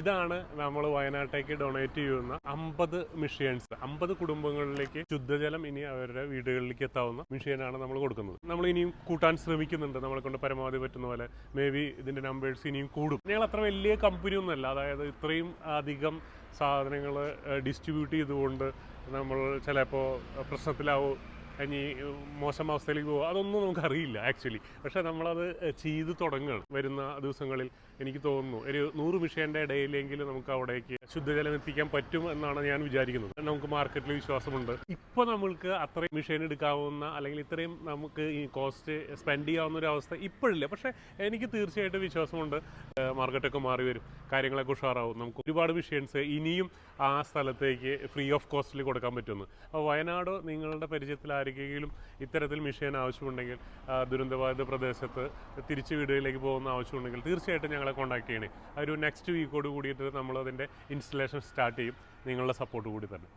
ഇതാണ് നമ്മൾ വയനാട്ടേക്ക് ഡൊണേറ്റ് ചെയ്യുന്ന അമ്പത് മിഷ്യൻസ് അമ്പത് കുടുംബങ്ങളിലേക്ക് ശുദ്ധജലം ഇനി അവരുടെ വീടുകളിലേക്ക് എത്താവുന്ന മിഷ്യനാണ് നമ്മൾ കൊടുക്കുന്നത്. നമ്മൾ ഇനിയും കൂട്ടാൻ ശ്രമിക്കുന്നുണ്ട്. നമ്മളെ കൊണ്ട് പരമാവധി പറ്റുന്ന പോലെ മേ ബി ഇതിന്റെ നമ്പേഴ്സ് ഇനിയും കൂടും. ഞങ്ങൾ അത്ര വലിയ കമ്പനി ഒന്നുമല്ല. അതായത് ഇത്രയും അധികം സാധനങ്ങൾ ഡിസ്ട്രിബ്യൂട്ട് ചെയ്തുകൊണ്ട് നമ്മൾ ചിലപ്പോൾ പ്രശ്നത്തിലാവും ഇനി മോശം അവസ്ഥയിലേക്ക് പോകുക അതൊന്നും നമുക്ക് അറിയില്ല ആക്ച്വലി പക്ഷെ നമ്മളത് ചെയ്ത് തുടങ്ങുകയാണ്. വരുന്ന ദിവസങ്ങളിൽ എനിക്ക് തോന്നുന്നു ഒരു നൂറ് മിഷേന്റെ ഇടയിലെങ്കിലും നമുക്ക് അവിടേക്ക് ശുദ്ധജലം എത്തിക്കാൻ പറ്റും എന്നാണ് ഞാൻ വിചാരിക്കുന്നത്. നമുക്ക് മാർക്കറ്റിൽ വിശ്വാസമുണ്ട്. ഇപ്പോൾ നമ്മൾക്ക് അത്രയും മിഷേൻ എടുക്കാവുന്ന അല്ലെങ്കിൽ ഇത്രയും നമുക്ക് ഈ കോസ്റ്റ് സ്പെൻഡ് ചെയ്യാവുന്ന ഒരു അവസ്ഥ ഇപ്പോഴില്ല. പക്ഷേ എനിക്ക് തീർച്ചയായിട്ടും വിശ്വാസമുണ്ട് മാർക്കറ്റൊക്കെ മാറി വരും. കാര്യങ്ങളൊക്കെ ഉഷാറാവും. നമുക്ക് ഒരുപാട് മിഷൻസ് ഇനിയും ആ സ്ഥലത്തേക്ക് ഫ്രീ ഓഫ് കോസ്റ്റിൽ കൊടുക്കാൻ പറ്റുമെന്ന്. അപ്പോൾ വയനാട് നിങ്ങളുടെ പരിചയത്തിൽ ആർക്കെങ്കിലും ഇത്തരത്തിൽ മിഷൻ ആവശ്യമുണ്ടെങ്കിൽ ദുരന്തബാധിത പ്രദേശത്ത് തിരിച്ച് വീടുകളിലേക്ക് പോകുന്ന ആവശ്യമുണ്ടെങ്കിൽ തീർച്ചയായിട്ടും ഞങ്ങളെ കോൺടാക്ട് ചെയ്യണേ. ഒരു നെക്സ്റ്റ് വീക്കോട് കൂടിയിട്ട് നമ്മളതിന്റെ ഇൻസ്റ്റലേഷൻ സ്റ്റാർട്ട് ചെയ്യും. നിങ്ങളുടെ സപ്പോർട്ട് കൂടി തന്നെ.